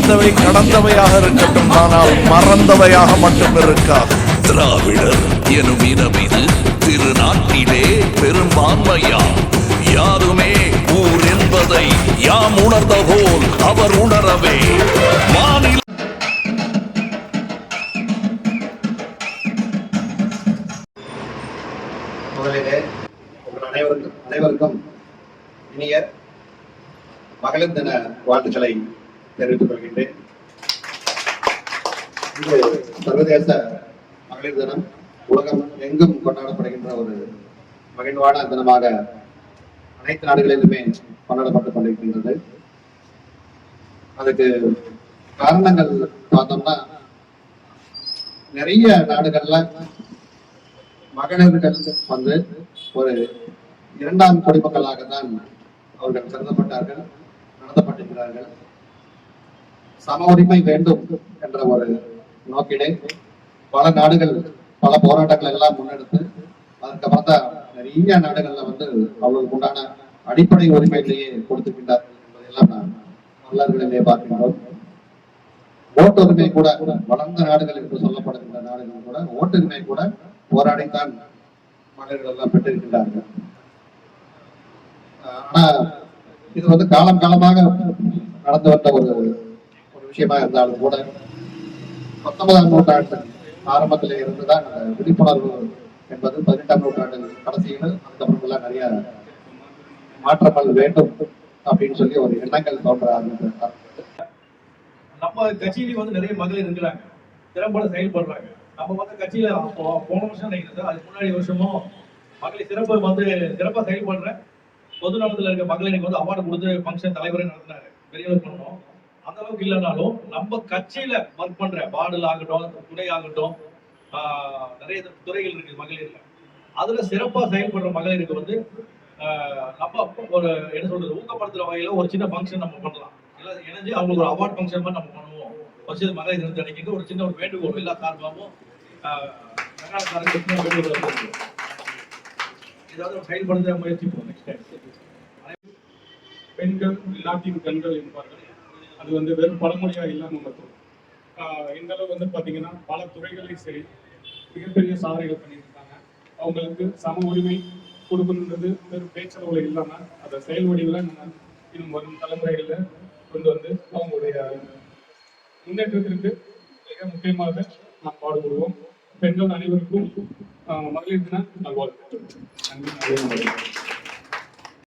நடந்தவை கடந்தவையாக இருக்கட்டும் ஆனால் மறந்தவையாக மட்டும் இருக்காது. திராவிடர் எனும் இனம் இது திருநாட்டிலே பெரும்பான்மையா யாருமே ஊர் என்பதை யாம் உணர்ந்த போல் அவர் உணரவே. மாநில முதலிலே உங்கள் அனைவருக்கும் அனைவருக்கும் இனிய மகளிர் தின வாழ்த்துக்களை தெரிவித்துக் கொள்கின்றேன் இது சர்வதேச மகளிர் தினம். உலகம் எங்கும் கொண்டாடப்படுகின்ற ஒரு மகிழ்வான தினமாக அனைத்து நாடுகளிலுமே கொண்டாடப்பட்டுக் கொண்டிருக்கின்றது. அதுக்கு காரணங்கள் பார்த்தோம்னா நிறைய நாடுகள்ல மகளிர்கள் வந்து ஒரு இரண்டாம் குடிமக்களாக தான் அவர்கள் கருதப்பட்டார்கள் நடத்தப்பட்டிருக்கிறார்கள். சம உரிமை வேண்டும் என்ற ஒரு நோக்கிலே பல நாடுகள் பல போராட்டங்கள் எல்லாம் முன்னெடுத்து அதுக்கப்புறம் தான் நிறைய நாடுகள்ல வந்து அவர்களுக்கு உண்டான அடிப்படை உரிமைகளையே கொடுத்துக்கின்றார்கள் என்பதையெல்லாம் நான் வரலாறுகளிலே பார்க்கின்றோம். ஓட்டுரிமை கூட வளர்ந்த நாடுகள் என்று சொல்லப்படுகின்ற நாடுகள் கூட ஓட்டுரிமை கூட போராடித்தான் மனிதர்கள் எல்லாம் பெற்றிருக்கின்றார்கள். ஆனா இது வந்து காலம் காலமாக நடந்து வந்த ஒரு விஷயமா இருந்தாலும் கூட பத்தொன்பதாம் நூற்றாண்டு ஆரம்பத்தில் இருந்துதான் அந்த விழிப்புணர்வு என்பது பதினெட்டாம் நூற்றாண்டு கடைசியில் அதுக்கப்புறம் எல்லாம் நிறைய மாற்றங்கள் வேண்டும் அப்படின்னு சொல்லி ஒரு எண்ணங்கள் தோன்ற ஆரம்பித்தார் நம்ம கட்சியிலேயும் வந்து நிறைய மகளிர் இருக்கிறாங்க. திறம்பட செயல்படுறாங்க. நம்ம வந்து கட்சியில போன வருஷம் நினைக்கிறது அதுக்கு முன்னாடி வருஷமும் மகளிர் சிறப்பு வந்து சிறப்பாக செயல்படுற பொது நலத்துல இருக்க மகளிருக்கு வந்து அவார்டு கொடுத்து ஃபங்க்ஷன் தலைவரே நடத்தினாரு. பெரியவர் பண்ணோம். அந்த அளவுக்கு இல்லைனாலும் நம்ம கட்சியில ஒர்க் பண்ற வார்டில் ஆகட்டும் துறை ஆகட்டும் நிறைய துறைகள் இருக்கு மகளிர்ல. அதுல சிறப்பா செயல்படுற மகளிருக்கு வந்து நம்ம ஒரு என்ன சொல்றது ஊக்கப்படுத்துற வகையில ஒரு சின்ன ஃபங்க்ஷன் நம்ம பண்ணலாம். இல்ல இணைஞ்சு அவங்களுக்கு ஒரு அவார்ட் ஃபங்க்ஷன் மாதிரி நம்ம பண்ணுவோம். வருஷத்து மகளிர் தினத்தை அன்னைக்கு ஒரு சின்ன ஒரு வேண்டுகோள் எல்லா சார்பாகவும் வேண்டுகோள் ஏதாவது செயல்படுத்த நெக்ஸ்ட் டைம் பெண்கள் எல்லாத்தையும் கண்கள் என்பார்கள். அது வந்து வெறும் பழமொழியாக இல்லாமல் மட்டும். இந்த அளவு வந்து பார்த்தீங்கன்னா பல துறைகளையும் சரி மிகப்பெரிய சாதனைகள் பண்ணியிருக்காங்க. அவங்களுக்கு சம உரிமை கொடுக்கணுன்றது வெறும் பேச்சளவுல இல்லாமல் அதை செயல் வடிவில் நம்ம இன்னும் வரும் தலைமுறைகளில் கொண்டு வந்து அவங்களுடைய முன்னேற்றத்திற்கு மிக முக்கியமாக நாம் பாடுபடுவோம். பெண்கள் அனைவருக்கும் மகளிர் தின நல்வாழ்த்துக்கள். நன்றி நன்றி